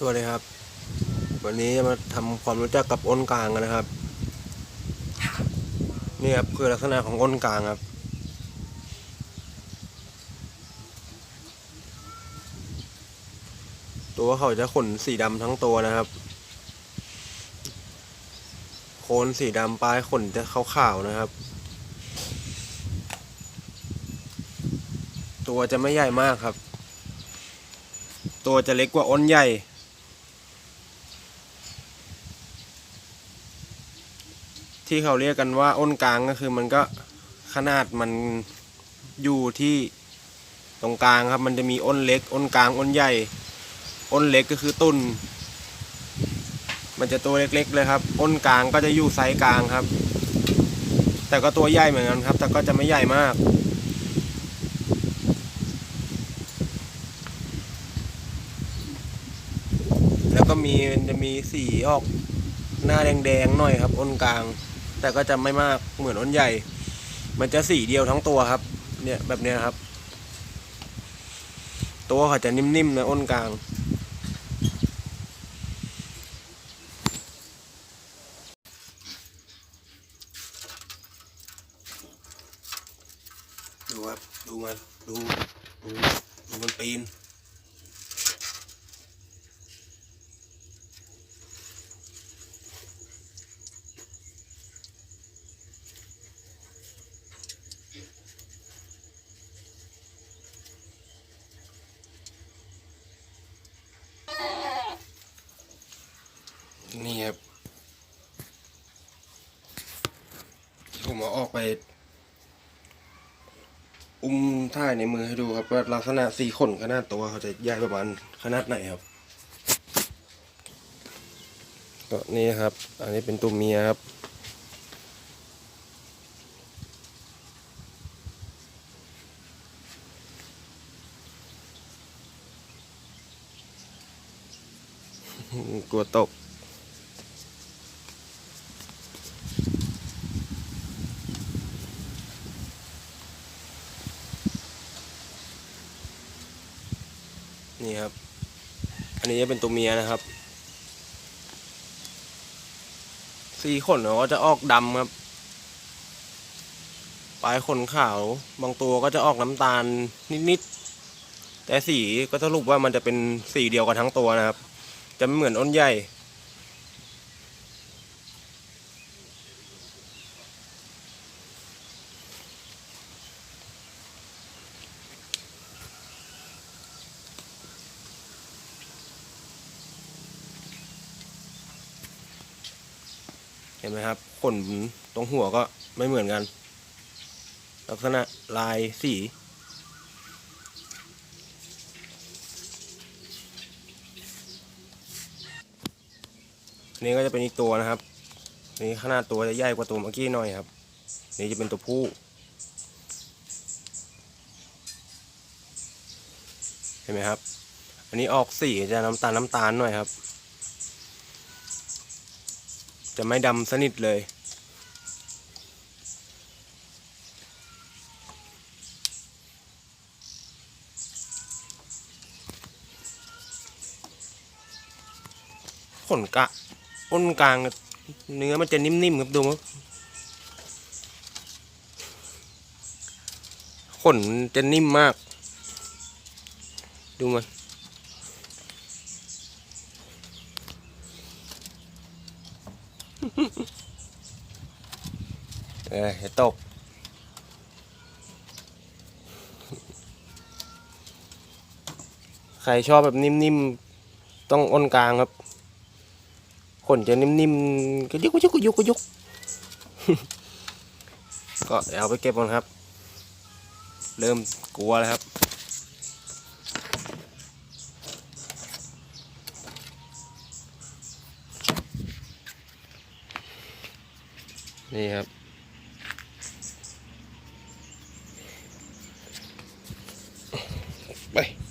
สวัสดีครับ วันนี้จะมาทำความรู้จักกับอ้นกลางกันนะครับ นี่ครับคือลักษณะของอ้นกลางครับ ตัวเขาจะขนสีดำทั้งตัวนะครับ โคนสีดำปลายขนจะขาวๆนะครับ ตัวจะไม่ใหญ่มากครับตัวจะเล็กกว่าอ้นใหญ่ ที่เขาเรียกกันว่าอ้นกลางก็คือมันก็ขนาดมันอยู่ที่ตรงกลางครับ มันจะมีอ้นเล็ก อ้นกลาง อ้นใหญ่ อ้นเล็กก็คือตุนมันจะตัวเล็กๆ เลยครับ อ้นกลางก็จะอยู่ไซส์กลางครับ แต่ก็ตัวใหญ่เหมือนกันครับ แต่ก็จะไม่ใหญ่มาก แล้วก็มีจะมีสีออกหน้าแดงๆหน่อยครับ อ้นกลาง แต่ก็จะไม่มากเหมือนอ้นใหญ่ มันจะสีเดียวทั้งตัวครับ เนี่ยแบบเนี้ยครับ ตัวเขาจะนิ่มๆนะอ้นกลางดูครับ ดูมัน ดู ดู ดูมันปีน นี่ครับผมเอาออกไป อุ้มท่ายในมือให้ดูครับว่าลักษณะสีขนขนาดตัวเขาจะใหญ่ประมาณขนาดไหนครับก็นี่ครับ อันนี้เป็นตัวเมียครับกลัวตก นี่ครับ อันนี้จะเป็นตัวเมียนะครับ สีขนเขาก็จะออกดำครับ ปลายขนขาว บางตัวก็จะออกน้ำตาลนิดๆ แต่สีก็สรุปว่ามันจะเป็นสีเดียวกันทั้งตัวนะครับ จะไม่เหมือนอ้นใหญ่ ห็นไหมครับขนตรงหัวก็ไม่เหมือนกัน ลักษณะลายสีอันนี้ก็จะเป็นอีกตัวนะครับนี่ขนาดตัวจะใหญ่กว่าตัวเมื่อกี้หน่อยครับ นี่จะเป็นตัวผู้ เห็นไหมครับ อันนี้ออกสีจะน้ำตาลน้ำตาลหน่อยครับ จะไม่ดำสนิทเลย ขนกะอ้นกลางเนื้อมันจะนิ่มๆครับดูมั้งขนจะนิ่มมาก ดูมัน เอออย่าตก ใครชอบแบบนิ่มๆ ต้องอ้นกลางครับ ขนจะนิ่มๆ ก็ยุกก็ยุกก็ยุกก็ยุก ก็เอาไปเก็บก่อนครับ เริ่มกลัวแล้วครับ นี่ครับ ไป